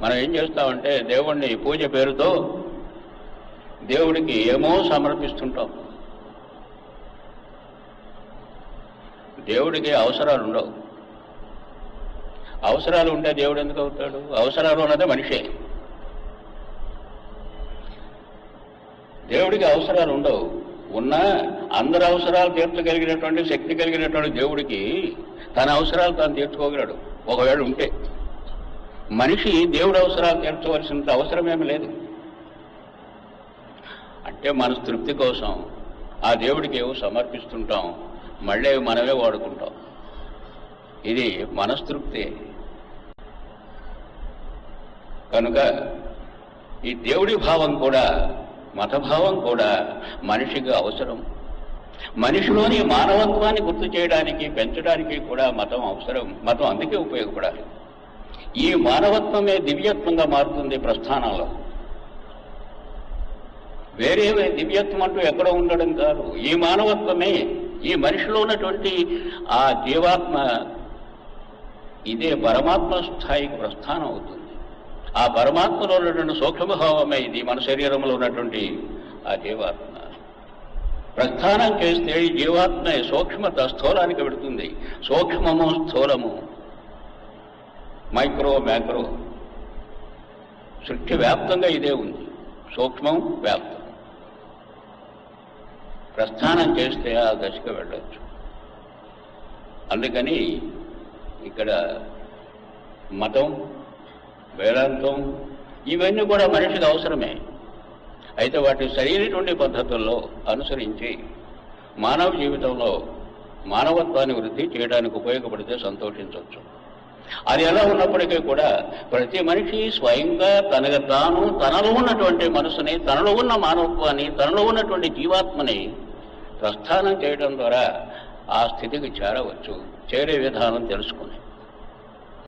మనం ఏం చేస్తామంటే దేవుణ్ణి పూజ పేరుతో దేవుడికి ఏమో సమర్పిస్తుంటాం. దేవుడికి అవసరాలు ఉండవు. అవసరాలు ఉంటే దేవుడు ఎందుకు అవుతాడు? అవసరాలు ఉన్నదే మనిషే. దేవుడికి అవసరాలు ఉండవు. ఉన్నా అందరి అవసరాలు తీర్చగలిగినటువంటి శక్తి కలిగినటువంటి దేవుడికి తన అవసరాలు తాను తీర్చుకోగలడు. ఒకవేళ ఉంటే. మనిషి దేవుడి అవసరాలు తీర్చవలసినంత అవసరమేమి లేదు. అంటే మన తృప్తి కోసం ఆ దేవుడికి ఏవో సమర్పిస్తుంటాం మళ్ళీ మనమే వాడుకుంటాం. ఇది మనస్తృప్తి. కనుక ఈ దేవుడి భావం కూడా మతభావం కూడా మనిషికి అవసరం. మనిషిలోని మానవత్వాన్ని గుర్తు చేయడానికి పెంచడానికి కూడా మతం అవసరం మతం అందుకే ఉపయోగపడాలి. ఈ మానవత్వమే దివ్యత్వంగా మారుతుంది ప్రస్థానంలో. వేరే దివ్యత్వం అంటూ ఎక్కడో ఉండడం కాదు. ఈ మానవత్వమే ఈ మనిషిలో ఉన్నటువంటి ఆ జీవాత్మ ఇదే పరమాత్మ స్థాయికి ప్రస్థానం అవుతుంది. ఆ పరమాత్మలో ఉన్నటువంటి సూక్ష్మభావమే ఇది మన శరీరంలో ఉన్నటువంటి ఆ జీవాత్మ. ప్రస్థానం చేస్తే ఈ జీవాత్మ సూక్ష్మత స్థూలానికి పెడుతుంది. సూక్ష్మము స్థూలము. Micro macro. సృష్టి వ్యాప్తంగా ఇదే ఉంది. సూక్ష్మం వ్యాప్తం. ప్రస్థానం చేస్తే ఆ దశకు వెళ్ళొచ్చు. అందుకని ఇక్కడ మతం వేదాంతం ఇవన్నీ కూడా మనిషికి అవసరమే. అయితే వాటి సరైనటువంటి పద్ధతుల్లో అనుసరించి మానవ జీవితంలో మానవత్వాన్ని వృద్ధి చేయడానికి ఉపయోగపడితే సంతోషించవచ్చు. అది ఎలా ఉన్నప్పటికీ కూడా ప్రతి మనిషి స్వయంగా తనకు తాను తనలో ఉన్నటువంటి మనసుని తనలో ఉన్న మానవత్వాన్ని తనలో ఉన్నటువంటి జీవాత్మని ప్రస్థానం చేయడం ద్వారా ఆ స్థితికి చేరవచ్చు చేరే విధానం తెలుసుకుని.